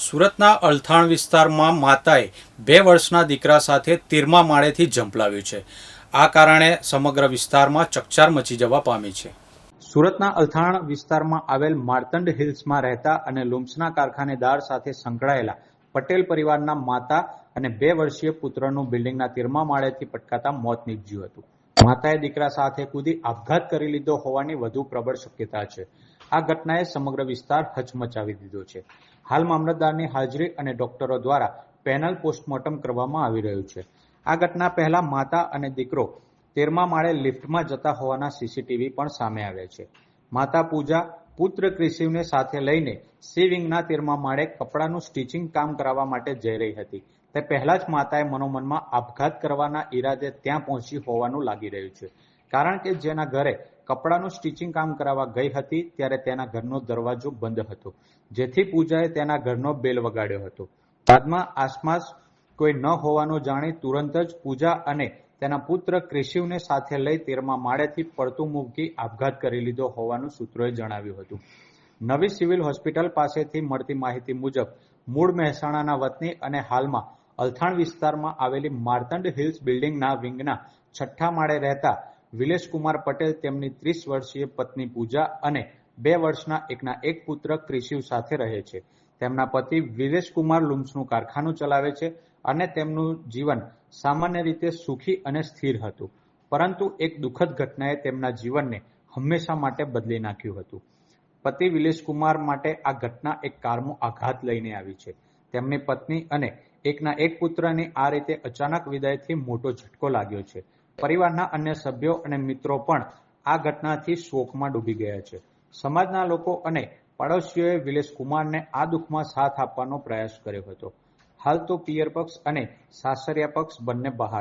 સુરતના અલથાણ વિસ્તારમાં માતાએ બે વર્ષના દીકરા સાથે તીરમા માળેથી ઝંપલાવ્યું છે. આ કારણે સમગ્ર વિસ્તારમાં ચકચાર મચી જવા પામી છે. સુરતના અલથાણ વિસ્તારમાં આવેલ માર્તંડ હિલ્સમાં રહેતા અને લુમ્સના કારખાનેદાર સાથે સંકળાયેલા પટેલ પરિવારના માતા અને બે વર્ષીય પુત્રનું બિલ્ડિંગના તીરમા માળેથી પટકાતા મોત નીપજ્યું હતું. માતાએ દીકરા સાથે કૂદી આપઘાત કરી લીધો હોવાની વધુ પ્રબળ શક્યતા છે. આ ઘટનાએ સમગ્ર વિસ્તાર હચમચાવી દીધો છે. હાલ મામલતદારની હાજરી અને ડોક્ટરો દ્વારા પેનલ પોસ્ટમોર્ટમ કરવામાં આવી રહ્યું છે. આ ઘટના પહેલા માતા અને દીકરો તેરમા માળે લિફ્ટમાં જતા હોવાના સીસીટીવી પણ સામે આવ્યા છે. માતા પૂજા, પુત્ર ક્રિશિવને સાથે લઈને સેવિંગના તેરમા માળે કપડાનું સ્ટિચિંગ કામ કરાવવા માટે જઈ રહી હતી. તે પહેલા જ માતાએ મનોમનમાં આપઘાત કરવાના ઈરાદે ત્યાં પહોંચી હોવાનું લાગી રહ્યું છે. કારણ કે જેના ઘરે કપડાનું સ્ટિચિંગ કામ કરાવવા ગઈ હતી, ત્યારે તેના ઘરનો દરવાજો બંધ હતો. જેથી પૂજાએ તેના ઘરનો બેલ વગાડ્યો હતો. બાદમાં આસપાસ કોઈ ન હોવાનું જાણી તુરંત જ પૂજા અને તેના પુત્ર ક્રિશિવને સાથે લઈ તેરમા માળેથી પડતું મૂકી આપઘાત કરી લીધો હોવાનું સૂત્રોએ જણાવ્યું હતું. નવી સિવિલ હોસ્પિટલ પાસેથી મળતી માહિતી મુજબ, મૂળ મહેસાણાના વતની અને હાલમાં અલથાણ વિસ્તારમાં આવેલી માર્તંડ હિલ્સ બિલ્ડિંગના વિંગના છઠ્ઠા માળે રહેતા વિલેશકુમાર પટેલ તેમની ત્રીસ વર્ષીય પત્ની પૂજા અને બે વર્ષના એકના એક પુત્ર ક્રિશિવ સાથે રહે છે. તેમના પતિ વિલેશકુમાર લુમ્સનું કારખાનું ચલાવે છે અને તેમનું જીવન સામાન્ય રીતે સુખી અને સ્થિર હતું. પરંતુ એક દુઃખદ ઘટનાએ તેમના જીવનને હંમેશા માટે બદલી નાખ્યું હતું. પતિ વિલેશકુમાર માટે આ ઘટના એક કારમો આઘાત લઈને આવી છે. તેમની પત્ની અને એકના એક પુત્રની આ રીતે અચાનક વિદાયથી મોટો ઝટકો લાગ્યો છે. પરિવારના અન્ય સભ્યો અને મિત્રો પણ આ ઘટનાથી શોકમાં ડૂબી ગયા છે. સમાજના લોકો અને પડોશીઓએ વિલેશ કુમારને આ દુઃખમાં સાથ આપવાનો પ્રયાસ કર્યો હતો. હાલ તો પિયર પક્ષ અને સાસરિયા પક્ષ બંને બહાર